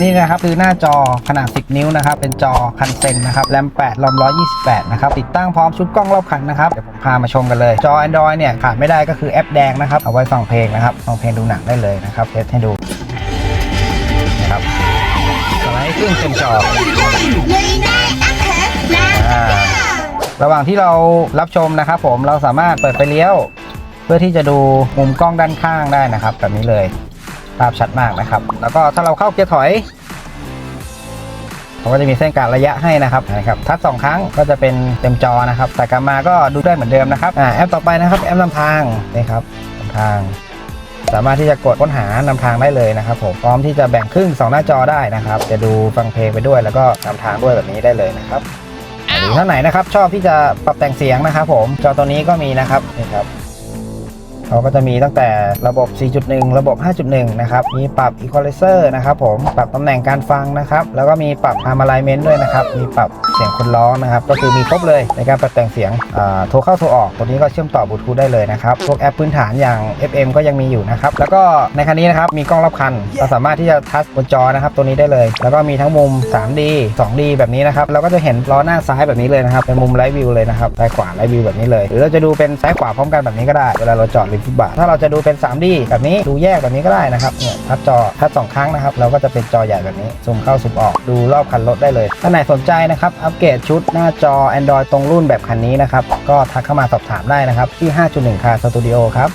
นี่นะครับคือหน้าจอขนาด 10 นิ้วนะครับ เป็นจอคันเซ็นนะครับแรม 8 รอม 128 นะครับ ติดตั้งพร้อมชุดกล้องรอบคันนะครับ เดี๋ยวผมพามาชมกันเลย จอ Android เนี่ย ขาดไม่ได้ก็คือแอปแดงนะครับ เอาไว้ฟังเพลงนะครับ ฟังเพลงดูหนังได้เลยนะครับเทสให้ดูนะครับสไลด์ขึ้นเต็มจออ่าระหว่างที่เรารับชมนะครับผมเราสามารถเปิดไฟเลี้ยว เพื่อที่จะดูมุมกล้องด้านข้างได้นะครับ แบบนี้เลย ภาพชัดมากนะครับ แล้วก็ถ้าเราเข้าเกียร์ถอยเขาก็จะมีเส้นกาดระยะให้นะครับนะครับทัดสองครั้งก็จะเป็นเต็มจอนะครับ แต่กลับมาก็ดูได้เหมือนเดิมนะครับอ่าแอปต่อไปนะครับแอปนำทางนี่ครับนำทาง สามารถที่จะกดค้นหานำทางได้เลยนะครับผมพร้อมที่จะแบ่งครึ่งสองหน้าจอได้นะครับ จะดูฟังเพลงไปด้วย แล้วก็นำทางด้วยแบบนี้ได้เลยนะครับหรือท่านไหนนะครับชอบที่จะปรับแต่งเสียงนะครับ ผมจอตัวนี้ก็มีนะครับนี่ครับ เขาก็จะมีตั้งแต่ระบบ 4.1 ระบบ 5.1 นะครับ มีปรับ Equalizer นะครับผม ปรับตำแหน่งการฟังนะครับ แล้วก็มีปรับ Harm Alignment ด้วยนะครับ มีปรับเสียงคนร้องนะครับ ก็คือมีครบเลยในการปรับแต่งเสียงโทรเข้าโทรออก ตัวนี้ก็เชื่อมต่อบลูทูธได้เลยนะครับ พวกแอปพื้นฐานอย่าง FM ก็ยังมีอยู่นะครับ แล้วก็ในคันนี้นะครับ มีกล้องรอบคันก็สามารถที่จะทัชบนจอนะครับ ตัวนี้ได้เลย แล้วก็มีทั้งมุม 3D 2D แบบนี้นะครับแล้วก็จะเห็นล้อหน้าซ้ายแบบนี้เลยนะครับ เป็นมุมไลท์วิวเลยนะครับซ้ายขวาไลท์วิวแบบนี้เลย หรือเราจะดูเป็นซ้ายขวาพร้อมกันแบบนี้ก็ได้ เวลาเราจอดริมฟุตบาทถ้าเราจะดูเป็น 3D แบบนี้ดูแยกแบบนี้ก็ได้นะครับเนี่ยทัชจอทัชสองครั้งนะครับเราก็จะเป็นจอใหญ่แบบนี้ซูมเข้าซูมออกดูรอบคันรถได้เลยถ้าไหนสนใจนะครับอัปเกรดชุดหน้าจอ Android ตรงรุ่นแบบคันนี้นะครับก็ทักเข้ามาสอบถามได้นะครับที่ 5.1คาสตูดิโอครับ